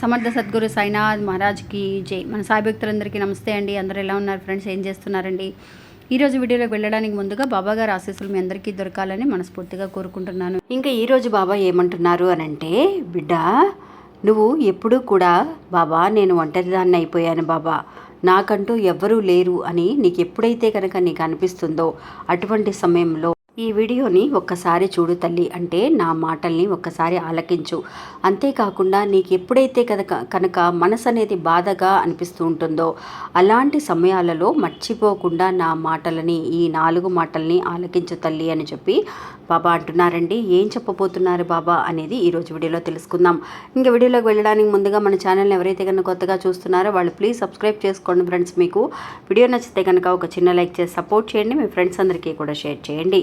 సమర్థ సద్గురు సాయినాథ్ మహారాజ్కి జై. మన సాయి భక్తులందరికీ నమస్తే అండి. అందరూ ఎలా ఉన్నారు ఫ్రెండ్స్? ఏం చేస్తున్నారండి? ఈరోజు వీడియోలోకి వెళ్ళడానికి ముందుగా బాబా గారు ఆశీస్సులు మీ అందరికీ దొరకాలని మనస్ఫూర్తిగా కోరుకుంటున్నాను. ఇంకా ఈరోజు బాబా ఏమంటున్నారు అని అంటే బిడ్డ నువ్వు ఎప్పుడూ కూడా బాబా నేను ఒంటరిదాన్ని అయిపోయాను బాబా. నాకంటూ ఎవ్వరూ లేరు అని నీకు ఎప్పుడైతే కనుక నీకు అనిపిస్తుందో అటువంటి సమయంలో ఈ వీడియోని ఒక్కసారి చూడు తల్లి అంటే నా మాటల్ని ఒక్కసారి ఆలకించు. అంతేకాకుండా నీకు ఎప్పుడైతే కనుక కనుక మనసు అనేది బాధగా అనిపిస్తూ ఉంటుందో అలాంటి సమయాలలో మర్చిపోకుండా నా మాటలని ఈ నాలుగు మాటల్ని ఆలకించు తల్లి అని చెప్పి బాబా అంటున్నారండి. ఏం చెప్పబోతున్నారు బాబా అనేది ఈరోజు వీడియోలో తెలుసుకుందాం. ఇంకా వీడియోలోకి వెళ్ళడానికి ముందుగా మన ఛానల్ని ఎవరైతే కనుక కొత్తగా చూస్తున్నారో వాళ్ళు ప్లీజ్ సబ్స్క్రైబ్ చేసుకోండి ఫ్రెండ్స్. మీకు వీడియో నచ్చితే కనుక ఒక చిన్న లైక్ చేసి సపోర్ట్ చేయండి. మీ ఫ్రెండ్స్ అందరికీ కూడా షేర్ చేయండి.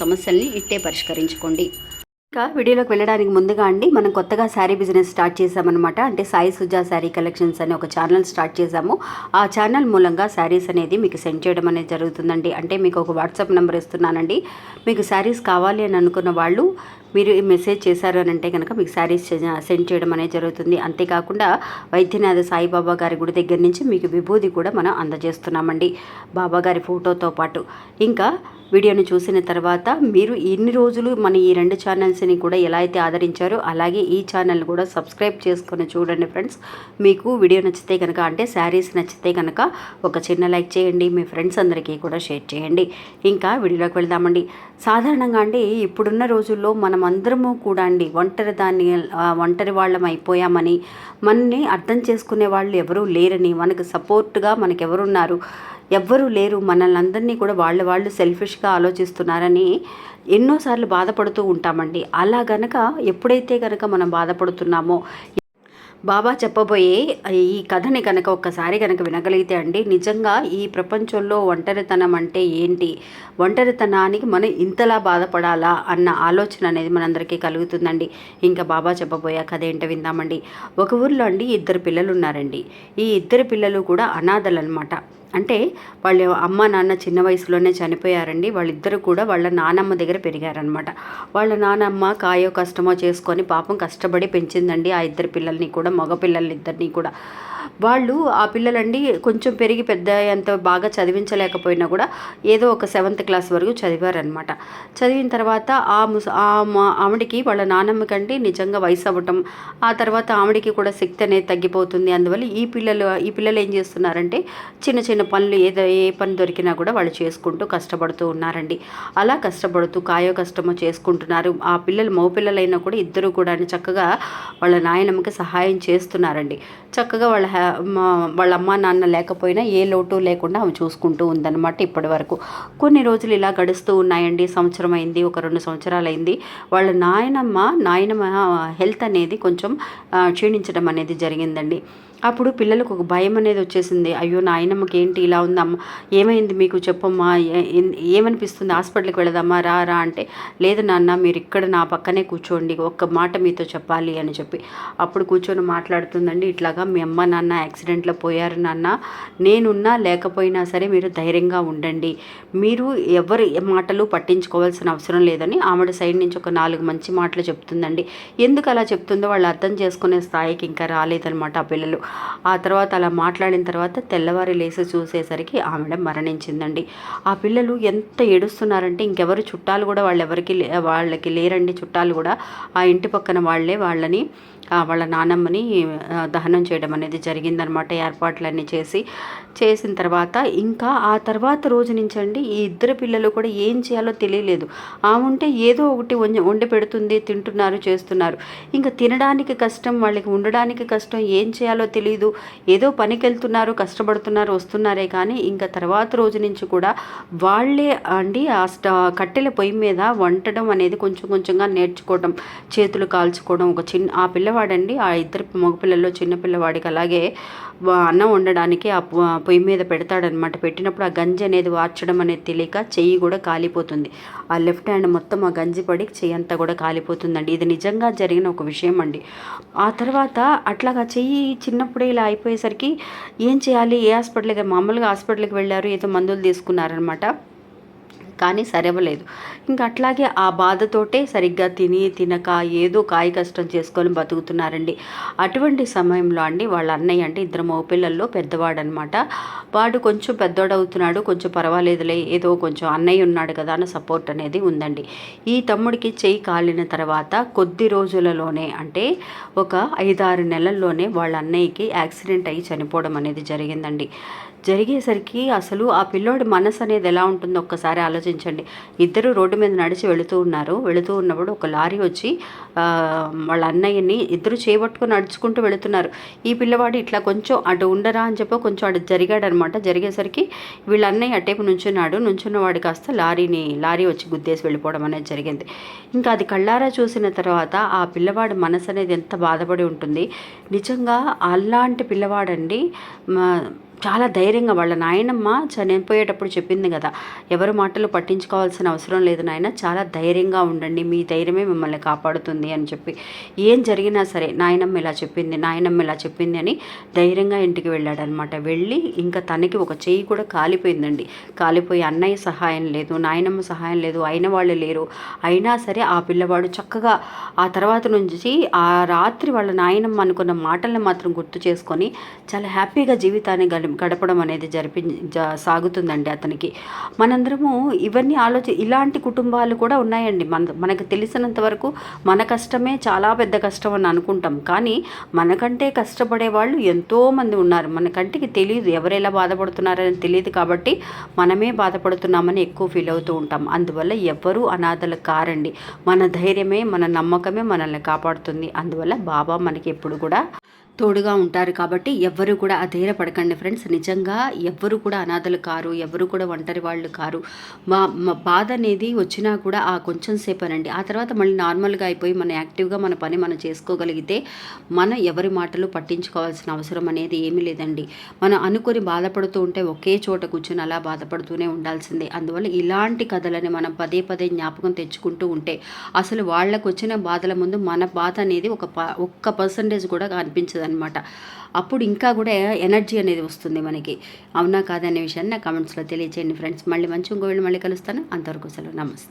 సమస్యల్ని ఇట్టే పరిష్కరించుకోండి. ఇంకా వీడియోలోకి వెళ్ళడానికి ముందుగా అండి మనం కొత్తగా శారీ బిజినెస్ స్టార్ట్ చేసామన్నమాట అంటే సాయి సుజా శారీ కలెక్షన్స్ అనే ఒక ఛానల్ స్టార్ట్ చేసాము ఆ ఛానల్ మూలంగా శారీస్ అనేది మీకు సెండ్ చేయడం అనేది జరుగుతుందండి. అంటే మీకు ఒక వాట్సాప్ నెంబర్ ఇస్తున్నానండి. మీకు శారీస్ కావాలి అని అనుకున్న వాళ్ళు మీరు ఈ మెసేజ్ చేశారు అని అంటే కనుక మీకు శారీస్ సెండ్ చేయడం అనేది జరుగుతుంది. అంతేకాకుండా వైద్యనాథ సాయిబాబా గారి గుడి దగ్గర నుంచి మీకు విభూది కూడా మనం అందజేస్తున్నామండి. బాబా గారి ఫోటోతో పాటు. ఇంకా వీడియోని చూసిన తర్వాత మీరు ఇన్ని రోజులు మన ఈ రెండు ఛానల్స్ని కూడా ఎలా అయితే ఆదరించారో అలాగే ఈ ఛానల్ కూడా సబ్స్క్రైబ్ చేసుకొని చూడండి ఫ్రెండ్స్ మీకు వీడియో నచ్చితే కనుక అంటే శారీస్ నచ్చితే కనుక ఒక చిన్న లైక్ చేయండి. మీ ఫ్రెండ్స్ అందరికీ కూడా షేర్ చేయండి. ఇంకా వీడియోలోకి వెళ్దామండి. సాధారణంగా అండి ఇప్పుడున్న రోజుల్లో మనం అందరము కూడా అండి ఒంటరి దాన్ని ఒంటరి వాళ్ళం అయిపోయామని మనని అర్థం చేసుకునే వాళ్ళు ఎవరూ లేరని మనకు సపోర్ట్గా మనకు ఎవరున్నారు ఎవ్వరూ లేరు. మనల్ని అందరినీ కూడా వాళ్ళ వాళ్ళు సెల్ఫిష్గా ఆలోచిస్తున్నారని ఎన్నోసార్లు బాధపడుతూ ఉంటామండి. అలా గనక ఎప్పుడైతే గనక మనం బాధపడుతున్నామో బాబా చెప్పబోయే ఈ కథని కనుక ఒక్కసారి కనుక వినగలిగితే అండి నిజంగా ఈ ప్రపంచంలో ఒంటరితనం అంటే ఏంటి? ఒంటరితనానికి మనం ఇంతలా బాధపడాలా అన్న ఆలోచన అనేది మనందరికీ కలుగుతుందండి. ఇంకా బాబా చెప్పబోయే కథ ఏంటో విందామండి. ఒక ఊర్లో అండి ఇద్దరు పిల్లలు ఉన్నారండి ఈ ఇద్దరు పిల్లలు కూడా అనాథలు అనమాట అంటే వాళ్ళ అమ్మ నాన్న చిన్న వయసులోనే చనిపోయారండి. వాళ్ళిద్దరూ కూడా వాళ్ళ నానమ్మ దగ్గర పెరిగారనమాట వాళ్ళ నానమ్మ కాయో కష్టమో చేసుకొని పాపం కష్టపడి పెంచిందండి ఆ ఇద్దరు పిల్లల్ని కూడా. మగ కూడా వాళ్ళు ఆ పిల్లలండి కొంచెం పెరిగి పెద్ద ఎంత బాగా చదివించలేకపోయినా కూడా ఏదో ఒక సెవెంత్ క్లాస్ వరకు చదివారనమాట చదివిన తర్వాత ఆ ముస ఆ మా- ఆవిడకి వాళ్ళ నానమ్మకండి నిజంగా వయసు అవ్వటం ఆ తర్వాత ఆవిడకి కూడా శక్తి అనేది తగ్గిపోతుంది. అందువల్ల ఈ పిల్లలు ఈ పిల్లలు ఏం చేస్తున్నారంటే చిన్న చిన్న పనులు ఏదో ఏ పని దొరికినా కూడా వాళ్ళు చేసుకుంటూ కష్టపడుతూ ఉన్నారండి. అలా కష్టపడుతూ కాయో కష్టమో చేసుకుంటున్నారు. ఆ పిల్లలు మగ పిల్లలైనా కూడా ఇద్దరు కూడా చక్కగా వాళ్ళ నాయనమ్మకి సహాయం చేస్తున్నారండి. చక్కగా వాళ్ళ హ్యా- వాళ్ళ అమ్మ నాన్న లేకపోయినా ఏ లోటు లేకుండా ఆమె చూసుకుంటూ ఉందన్నమాట ఇప్పటి వరకు. కొన్ని రోజులు ఇలా గడుస్తూ ఉన్నాయండి. సంవత్సరం అయింది ఒక రెండు సంవత్సరాలు అయింది. వాళ్ళ నాయనమ్మ నాయనమ్మ హెల్త్ అనేది కొంచెం క్షీణించడం అనేది జరిగిందండి. అప్పుడు పిల్లలకు ఒక భయం అనేది వచ్చేసింది. అయ్యో నాయనమ్మకి ఏంటి ఇలా ఉందమ్మా? ఏమైంది మీకు చెప్పమ్మా? ఏమనిపిస్తుంది? హాస్పిటల్కి వెళదామా? రా రా అంటే లేదు నాన్న మీరు ఇక్కడ నా పక్కనే కూర్చోండి ఒక్క మాట మీతో చెప్పాలి అని చెప్పి. అప్పుడు కూర్చొని మాట్లాడుతుందండి ఇట్లాగా మీ అమ్మ నాన్న యాక్సిడెంట్లో పోయారు నాన్న. నేనున్నా లేకపోయినా సరే మీరు ధైర్యంగా ఉండండి. మీరు ఎవరి మాటలు పట్టించుకోవాల్సిన అవసరం లేదని ఆవిడ సైడ్ నుంచి ఒక నాలుగు మంచి మాటలు చెప్తుందండి. ఎందుకు అలా చెప్తుందో వాళ్ళు అర్థం చేసుకునే స్థాయికి ఇంకా రాలేదనమాట ఆ పిల్లలు. ఆ తర్వాత అలా మాట్లాడిన తర్వాత తెల్లవారి లేసి చూసేసరికి ఆవిడ మరణించిందండి. ఆ పిల్లలు ఎంత ఏడుస్తున్నారంటే ఇంకెవరు చుట్టాలు కూడా వాళ్ళు ఎవరికి లే- వాళ్ళకి లేరండి. చుట్టాలు కూడా ఆ ఇంటి పక్కన వాళ్ళే వాళ్ళని వాళ్ళ నానమ్మని దహనం చేయడం అనేది జరిగిందనమాట ఏర్పాట్లన్నీ చేసి చేసిన తర్వాత ఇంకా ఆ తర్వాత రోజు నుంచి అండి ఈ ఇద్దరు పిల్లలు కూడా ఏం చేయాలో తెలియలేదు. ఆమె ఉంటే ఏదో ఒకటి వండి పెడుతుంది తింటున్నారు చేస్తున్నారు. ఇంకా తినడానికి కష్టం వాళ్ళకి ఉండడానికి కష్టం ఏం చేయాలో తెలియదు తెలియదు ఏదో పనికి వెళ్తున్నారు కష్టపడుతున్నారు వస్తున్నారే కానీ ఇంకా తర్వాత రోజు నుంచి కూడా వాళ్ళే అండి ఆ స్ట కట్టెల పొయ్యి మీద వంటడం అనేది కొంచెం కొంచెంగా నేర్చుకోవడం చేతులు కాల్చుకోవడం ఒక చిన్న ఆ పిల్లవాడండి ఆ ఇద్దరు మగపిల్లల్లో చిన్న పిల్లవాడికి అలాగే అన్నం వండడానికి ఆ పొయ్యి మీద పెడతాడనమాట పెట్టినప్పుడు ఆ గంజి అనేది వార్చడం అనేది తెలియక చెయ్యి కూడా కాలిపోతుంది. ఆ లెఫ్ట్ హ్యాండ్ మొత్తం ఆ గంజి పడి చెయ్యి అంతా కూడా కాలిపోతుందండి. ఇది నిజంగా జరిగిన ఒక విషయం అండి. ఆ తర్వాత అట్లాగా చెయ్యి చిన్నప్పుడే ఇలా అయిపోయేసరికి ఏం చేయాలి? ఏ హాస్పిటల్కి మామూలుగా హాస్పిటల్కి వెళ్ళారు? ఏదో మందులు తీసుకున్నారనమాట కానీ సరవలేదు ఇంకా అట్లాగే ఆ బాధతోటే సరిగ్గా తిని తినక ఏదో కాయ కష్టం చేసుకొని బతుకుతున్నారండి. అటువంటి సమయంలో అండి వాళ్ళ అన్నయ్య అంటే ఇద్దరు మగపిల్లల్లో పెద్దవాడనమాట. వాడు కొంచెం పెద్దోడవుతున్నాడు కొంచెం పర్వాలేదులే ఏదో కొంచెం అన్నయ్య ఉన్నాడు కదా అన్న సపోర్ట్ అనేది ఉందండి. ఈ తమ్ముడికి చెయ్యి కాలిన తర్వాత కొద్ది రోజులలోనే అంటే ఒక ఐదారు నెలల్లోనే వాళ్ళ అన్నయ్యకి యాక్సిడెంట్ అయ్యి చనిపోవడం అనేది జరిగిందండి. జరిగేసరికి అసలు ఆ పిల్లోడి మనసు అనేది ఎలా ఉంటుందో ఒక్కసారి ఆలోచించండి. ఇద్దరు రోడ్డు మీద నడిచి వెళుతూ ఉన్నారు. వెళుతూ ఉన్నప్పుడు ఒక లారీ వచ్చి వాళ్ళ అన్నయ్యని ఇద్దరు చేపట్టుకొని నడుచుకుంటూ వెళుతున్నారు. ఈ పిల్లవాడు ఇట్లా కొంచెం అటు ఉండరా అని చెప్పి కొంచెం అటు జరిగాడనమాట. జరిగేసరికి వీళ్ళ అన్నయ్య అటేపు నుంచున్నాడు. నుంచున్నవాడు కాస్త లారీని లారీ వచ్చి గుద్దేసి వెళ్ళిపోవడం అనేది జరిగింది. ఇంకా అది కళ్ళారా చూసిన తర్వాత ఆ పిల్లవాడి మనసు అనేది ఎంత బాధపడి ఉంటుంది. నిజంగా అలాంటి పిల్లవాడండి. మా- చాలా ధైర్యంగా వాళ్ళ నాయనమ్మ చనిపోయేటప్పుడు చెప్పింది కదా ఎవరి మాటలు పట్టించుకోవాల్సిన అవసరం లేదు నాయన చాలా ధైర్యంగా ఉండండి మీ ధైర్యమే మిమ్మల్ని కాపాడుతుంది అని చెప్పి. ఏం జరిగినా సరే నాయనమ్మ ఇలా చెప్పింది నాయనమ్మ ఇలా చెప్పింది అని ధైర్యంగా ఇంటికి వెళ్ళాడనమాట వెళ్ళి ఇంకా తనకి ఒక చెయ్యి కూడా కాలిపోయిందండి. కాలిపోయి అన్నయ్య సహాయం లేదు నాయనమ్మ సహాయం లేదు అయిన వాళ్ళు లేరు. అయినా సరే ఆ పిల్లవాడు చక్కగా ఆ తర్వాత నుంచి ఆ రాత్రి వాళ్ళ నాయనమ్మ అనుకున్న మాటల్ని మాత్రం గుర్తు చేసుకొని చాలా హ్యాపీగా జీవితాన్ని గడి గడపడం అనేది జరిపి సాగుతుందండి అతనికి. మనందరము ఇవన్నీ ఆలోచి ఇలాంటి కుటుంబాలు కూడా ఉన్నాయండి. మన మనకు తెలిసినంత వరకు మన కష్టమే చాలా పెద్ద కష్టం అని అనుకుంటాం. కానీ మనకంటే కష్టపడే వాళ్ళు ఎంతోమంది ఉన్నారు. మన కంటికి తెలియదు ఎవరు ఎలా బాధపడుతున్నారని తెలియదు కాబట్టి మనమే బాధపడుతున్నామని ఎక్కువ ఫీల్ అవుతూ ఉంటాం. అందువల్ల ఎవ్వరూ అనాథలు కారండి. మన ధైర్యమే మన నమ్మకమే మనల్ని కాపాడుతుంది. అందువల్ల బాబా మనకి ఎప్పుడు కూడా తోడుగా ఉంటారు కాబట్టి ఎవ్వరు కూడా అధైర్యపడకండి ఫ్రెండ్స్. నిజంగా ఎవ్వరు కూడా అనాథలు కారు ఎవరు కూడా ఒంటరి వాళ్ళు కారు. మా బాధ అనేది వచ్చినా కూడా ఆ కొంచెం సేపేనండి. ఆ తర్వాత మళ్ళీ నార్మల్గా అయిపోయి మన యాక్టివ్గా మన పని మనం చేసుకోగలిగితే మనం ఎవరి మాటలు పట్టించుకోవాల్సిన అవసరం అనేది ఏమీ లేదండి. మనం అనుకొని బాధపడుతూ ఉంటే ఒకే చోట కూర్చొని అలా బాధపడుతూనే ఉండాల్సిందే. అందువల్ల ఇలాంటి కథలని మనం పదే పదే జ్ఞాపకం తెచ్చుకుంటూ ఉంటే అసలు వాళ్ళకు వచ్చిన బాధల ముందు మన బాధ అనేది ఒక ప ఒక్క పర్సంటేజ్ కూడా కనిపించదు అనమాట అప్పుడు ఇంకా కూడా ఎనర్జీ అనేది వస్తుంది మనకి. అవునా కాదనే విషయాన్ని నా కామెంట్స్లో తెలియచేయండి ఫ్రెండ్స్. మళ్ళీ మంచి ఇంకో వీళ్ళు మళ్ళీ కలుస్తాను. అంతవరకు సెలవు. నమస్తే.